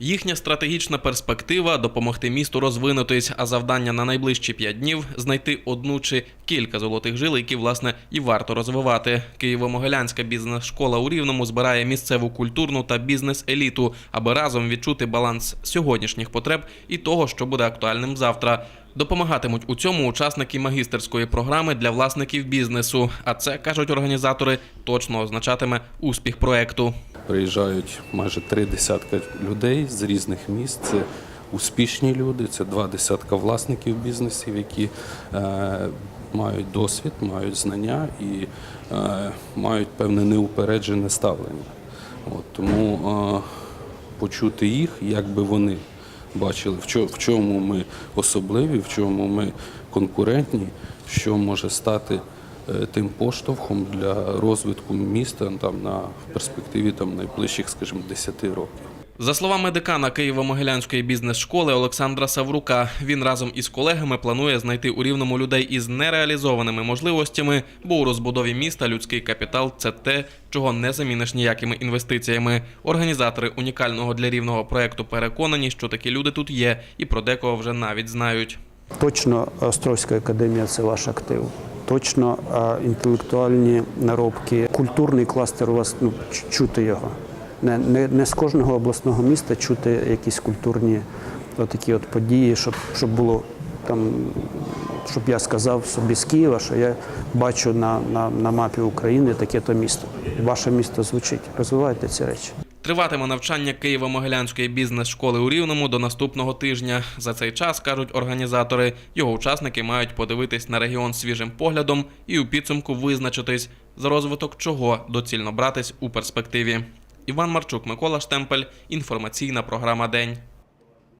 Їхня стратегічна перспектива допомогти місту розвинутись, а завдання на найближчі п'ять днів знайти одну чи кілька золотих жил, які власне і варто розвивати. Києво-Могилянська бізнес-школа у Рівному збирає місцеву культурну та бізнес-еліту, аби разом відчути баланс сьогоднішніх потреб і того, що буде актуальним завтра. Допомагатимуть у цьому учасники магістерської програми для власників бізнесу. А це кажуть організатори, точно означатиме успіх проекту. Приїжджають майже три десятка людей з різних міст. Це успішні люди, це два десятка власників бізнесів, які е, мають досвід, мають знання і е, мають певне неупереджене ставлення. От, тому е, почути їх, як би вони бачили, в чо- в чому ми особливі, в чому ми конкурентні, що може стати тим поштовхом для розвитку міста там, на в перспективі там, найближчих, скажімо, 10 років. За словами декана Києво-Могилянської бізнес-школи Олександра Саврука, він разом із колегами планує знайти у рівному людей із нереалізованими можливостями, бо у розбудові міста людський капітал це те, чого не заміниш ніякими інвестиціями. Організатори унікального для рівного проекту переконані, що такі люди тут є, і про декого вже навіть знають. Точно Острозька академія це ваш актив. Точно е, інтелектуальні наробки, культурний кластер у вас ну, чути його. Не, не, не з кожного обласного міста чути якісь культурні такі от події, щоб, щоб було там, щоб я сказав собі з Києва, що я бачу на, на, на мапі України таке-то місто. Ваше місто звучить. Розвивайте ці речі. Триватиме навчання Києво-Могилянської бізнес-школи у Рівному до наступного тижня. За цей час кажуть організатори, його учасники мають подивитись на регіон свіжим поглядом і у підсумку визначитись, за розвиток чого доцільно братись у перспективі. Іван Марчук, Микола Штемпель. Інформаційна програма День.